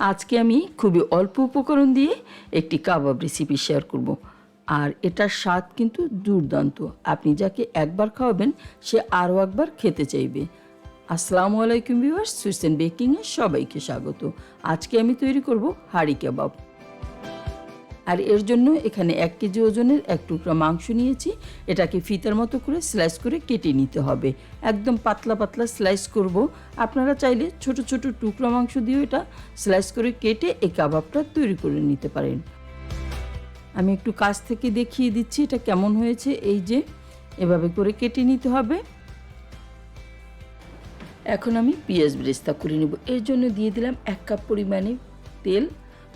আজকে আমি খুবই অল্প উপকরণ দিয়ে একটি কাবাব রেসিপি শেয়ার করব। আর এটার স্বাদ কিন্তু দুর্দান্ত। আপনি যাকে একবার খাওয়াবেন, সে আরও একবার খেতে চাইবে। আসসালামু আলাইকুম ভিউয়ার্স সুইসেন বেকিংয়ে সবাইকে স্বাগত। আজকে আমি তৈরি করব হাড়ি কাবাব। আর এর জন্য এখানে এক কেজি ওজনের এক টুকরা মাংস নিয়েছি। এটাকে ফিতার মতো করে স্লাইস করে কেটে নিতে হবে। একদম পাতলা পাতলা স্লাইস করব। আপনারা চাইলে ছোট ছোট টুকরা মাংস দিয়েও এটা স্লাইস করে কেটে এই কাবাবটা তৈরি করে নিতে পারেন। আমি একটু কাছ থেকে দেখিয়ে দিচ্ছি এটা কেমন হয়েছে। এই যে, এভাবে করে কেটে নিতে হবে। এখন আমি পেঁয়াজ ব্রেস্তা করে নেব। এর জন্য দিয়ে দিলাম এক কাপ পরিমাণে তেল।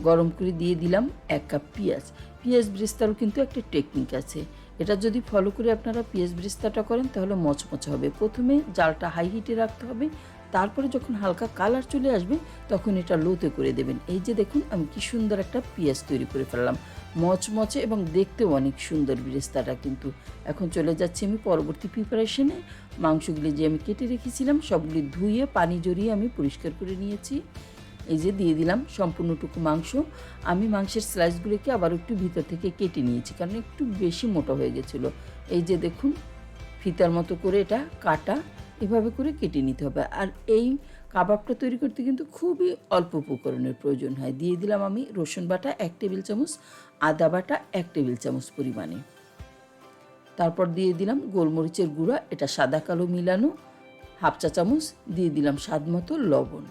গরম করে দিয়ে দিলাম এক কাপ পেঁয়াজ। পেঁয়াজ ব্রেস্তারও কিন্তু একটা টেকনিক আছে। এটা যদি ফলো করে আপনারা পেঁয়াজ ব্রেস্তাটা করেন, তাহলে মচমচে হবে। প্রথমে জালটা হাই হিটে রাখতে হবে। তারপরে যখন হালকা কালার চলে আসবে, তখন এটা লোতে করে দেবেন। এই যে দেখুন, আমি কি সুন্দর একটা পেঁয়াজ তৈরি করে ফেললাম। মচমচে এবং দেখতেও অনেক সুন্দর বিরেস্তাটা কিন্তু। এখন চলে যাচ্ছি আমি পরবর্তী প্রিপারেশনে মাংসগুলি যে আমি কেটে রেখেছিলাম, সবগুলি ধুয়ে, পানি জড়িয়ে আমি পরিষ্কার করে নিয়েছি। এই যে দিয়ে দিলাম সম্পূর্ণটুকু মাংস। আমি মাংসের স্লাইসগুলোকে আবার একটু ভিতর থেকে কেটে নিয়েছি, কারণ একটু বেশি মোটা হয়ে গেছিল। এই যে দেখুন, ফিতার মতো করে এটা কাটা, এভাবে করে কেটে নিতে হবে। আর এই কাবাবটা তৈরি করতে কিন্তু খুবই অল্প উপকরণের প্রয়োজন হয়। দিয়ে দিলাম আমি রসুন বাটা এক টেবিল চামচ, আদা বাটা এক টেবিল চামচ পরিমাণে। তারপর দিয়ে দিলাম গোলমরিচের গুঁড়া, এটা সাদা কালো মিলানো, হাফ চা চামচ, দিয়ে দিলাম স্বাদ মতো লবণ।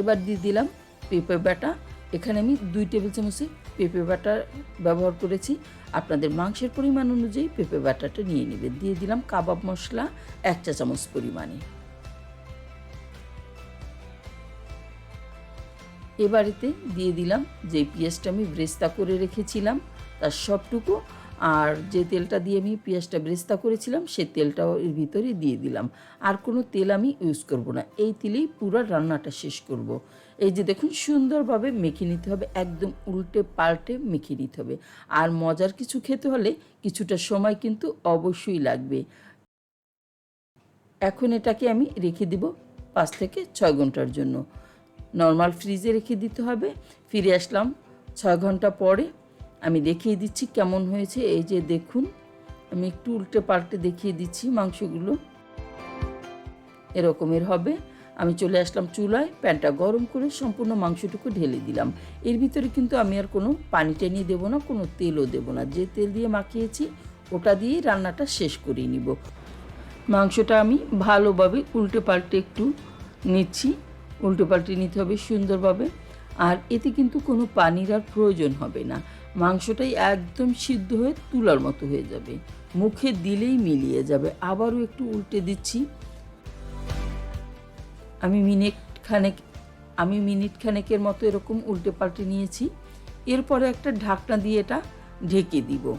এবার দিয়ে দিলাম পেঁপে বাটা। এখানে আমি দুই টেবিল চামচে পেঁপে বাটা ব্যবহার করেছি। আপনাদের মাংসের পরিমাণ অনুযায়ী পেঁপে বাটাটা নিয়ে নেবেন। দিয়ে দিলাম কাবাব মশলা এক চা চামচ পরিমাণে। এবারেতে দিয়ে দিলাম যে পেঁয়াজটা আমি ব্রেস্তা করে রেখেছিলাম, তার সবটুকু আর যে তেলটা দিয়ে আমি পেঁয়াজটা ব্রেস্তা করেছিলাম, সে তেলটাও এর ভিতরে দিয়ে দিলাম। আর কোনো তেল আমি ইউজ করব না। এই তেলেই পুরো রান্নাটা শেষ করব। এই যে দেখুন, সুন্দরভাবে মেখে নিতে হবে, একদম উল্টে পাল্টে মেখে নিতে হবে। আর মজার কিছু খেতে হলে কিছুটা সময় কিন্তু অবশ্যই লাগবে। এখন এটাকে আমি রেখে দিব পাঁচ থেকে ছয় ঘণ্টার জন্য। নর্মাল ফ্রিজে রেখে দিতে হবে। ফিরে আসলাম ছয় ঘণ্টা পরে। আমি দেখিয়ে দিচ্ছি কেমন হয়েছে। এই যে দেখুন, আমি একটু উল্টে পাল্টে দেখিয়ে দিচ্ছি মাংসগুলো। এরকমের হবে। আমি চলে আসলাম চুলায়, প্যানটা গরম করে সম্পূর্ণ মাংসটুকু ঢেলে দিলাম। এর ভিতরে কিন্তু আমি আর কোনো পানি টেনিয়ে দেবো না, কোনো তেলও দেবো না। যে তেল দিয়ে মাখিয়েছি, ওটা দিয়েই রান্নাটা শেষ করে নিব। মাংসটা আমি ভালোভাবে উল্টে পাল্টে একটু নিচ্ছি। উল্টে পাল্টে নিতে হবে সুন্দরভাবে। আর এতে কিন্তু কোনো পানির আর প্রয়োজন হবে না। মাংসটাই একদম সিদ্ধ হয়ে তুলার মতো হয়ে যাবে। মুখে দিলেই মিলিয়ে যাবে। আবারও একটু উল্টে দিচ্ছি। আমি মিনিট খানেক আমি মিনিট খানেকের মতো এরকম উল্টে পাল্টে নিয়েছি। এরপরে একটা ঢাকনা দিয়ে এটা ঢেকে দিব।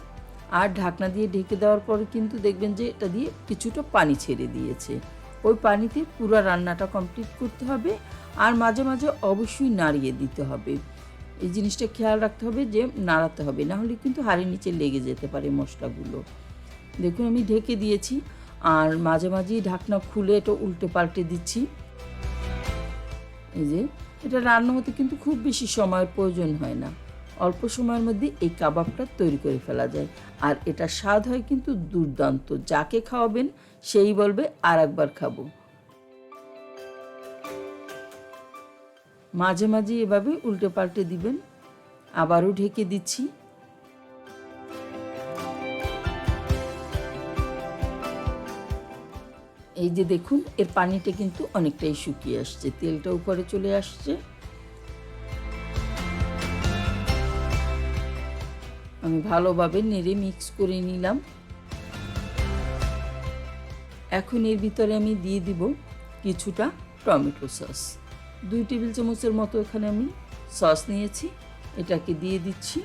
আর ঢাকনা দিয়ে ঢেকে দেওয়ার পরে কিন্তু দেখবেন যে এটা দিয়ে কিছুটা পানি ছেড়ে দিয়েছে। ওই পানিতে পুরো রান্নাটা কমপ্লিট করতে হবে। আর মাঝে মাঝে অবশ্যই নাড়িয়ে দিতে হবে। এই জিনিসটা খেয়াল রাখতে হবে যে নাড়াতে হবে, না হলে কিন্তু হাড়ির নিচে লেগে যেতে পারে মশলাগুলো। দেখুন আমি ঢেকে দিয়েছি, আর মাঝে মাঝেই ঢাকনা খুলে এটা উল্টে পাল্টে দিচ্ছি। এই যে, এটা রান্না হতে কিন্তু খুব বেশি সময়ের প্রয়োজন হয় না। অল্প সময়ের মধ্যে এই কাবাবটা তৈরি করে ফেলা যায়। আর এটা স্বাদ হয় কিন্তু দুর্দান্ত। যাকে খাওয়াবেন সেই বলবে, আর একবার খাব। মাঝে মাঝে এভাবে উল্টে পাল্টে দিবেন। আবারও ঢেকে দিচ্ছি। এই যে দেখুন, এর পানিটা কিন্তু অনেকটাই শুকিয়ে আসছে। তেলটা উপরে চলে আসছে। আমি ভালোভাবে নেড়ে মিক্স করে নিলাম। এখন এর ভিতরে আমি দিয়ে দিব কিছুটা টমেটো সস। দুই টেবিল চামচের মতো এখানে আমি সস নিয়েছি, এটাকে দিয়ে দিচ্ছি।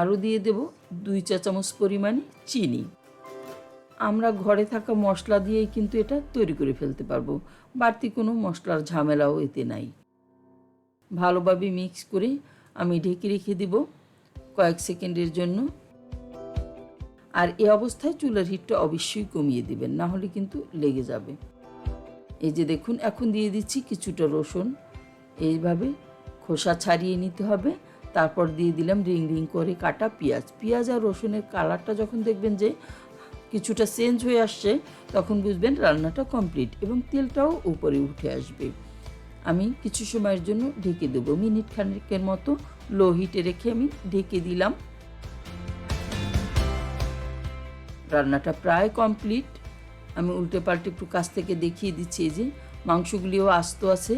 আরও দিয়ে দেব দুই চা চামচ পরিমাণে চিনি। আমরা ঘরে থাকা মশলা দিয়েই কিন্তু এটা তৈরি করে ফেলতে পারব। বাড়তি কোনো মশলার ঝামেলাও এতে নাই। ভালোভাবে মিক্স করে আমি ঢেকে রেখে দিব কয়েক সেকেন্ডের জন্য। আর এই অবস্থায় চুলার হিটটা অবশ্যই কমিয়ে দিবেন, না হলে কিন্তু লেগে যাবে। এই যে দেখুন, এখন দিয়ে দিচ্ছি কিছুটা রসুন। এইভাবে খোসা ছাড়িয়ে নিতে হবে। তারপর দিয়ে দিলাম রিং রিং করে কাটা পেঁয়াজ। পেঁয়াজ আর রসুনের কালারটা যখন দেখবেন যে কিছুটা চেঞ্জ হয়ে আসছে, তখন বুঝবেন রান্নাটা কমপ্লিট এবং তেলটাও উপরে উঠে আসবে। আমি কিছু সময়ের জন্য ঢেকে দেবো। মিনিট খানেকের মতো লো হিটে রেখে আমি ঢেকে দিলাম। রান্নাটা প্রায় কমপ্লিট। আমি উল্টে পাল্টে একটু কাছ থেকে দেখিয়ে দিচ্ছি যে মাংসগুলিও আস্ত আছে।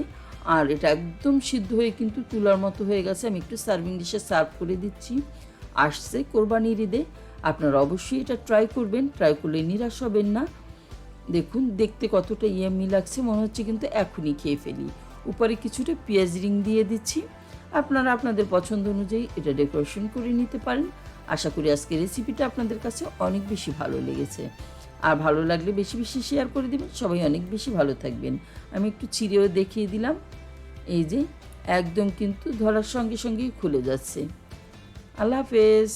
আর এটা একদম সিদ্ধ হয়ে কিন্তু তুলার মতো হয়ে গেছে। আমি একটু সার্ভিং ডিশে সার্ভ করে দিচ্ছি। আসছে কোরবানির ঈদে। আপনারা অবশ্যই এটা ট্রাই করবেন। ট্রাই করলে নিরাশ হবেন না। দেখুন, দেখতে কতটা ইয়ামি লাগছে। মনে হচ্ছে কিন্তু এখনই খেয়ে ফেলি। উপরে কিছুটা পেঁয়াজ রিং দিয়ে দিচ্ছি। আপনারা আপনাদের পছন্দ অনুযায়ী এটা ডেকোরেশন করে নিতে পারেন। আশা করি আজকে রেসিপিটা আপনাদের কাছে অনেক বেশি ভালো লেগেছে। আর ভালো লাগলে বেশি বেশি শেয়ার করে দেবেন, সবাই অনেক বেশি ভালো থাকবেন। আমি একটু চিড়েও দেখিয়ে দিলাম, এই যে একদম কিন্তু ধরার সঙ্গে সঙ্গেই খুলে যাচ্ছে। আল্লাহ হাফেজ।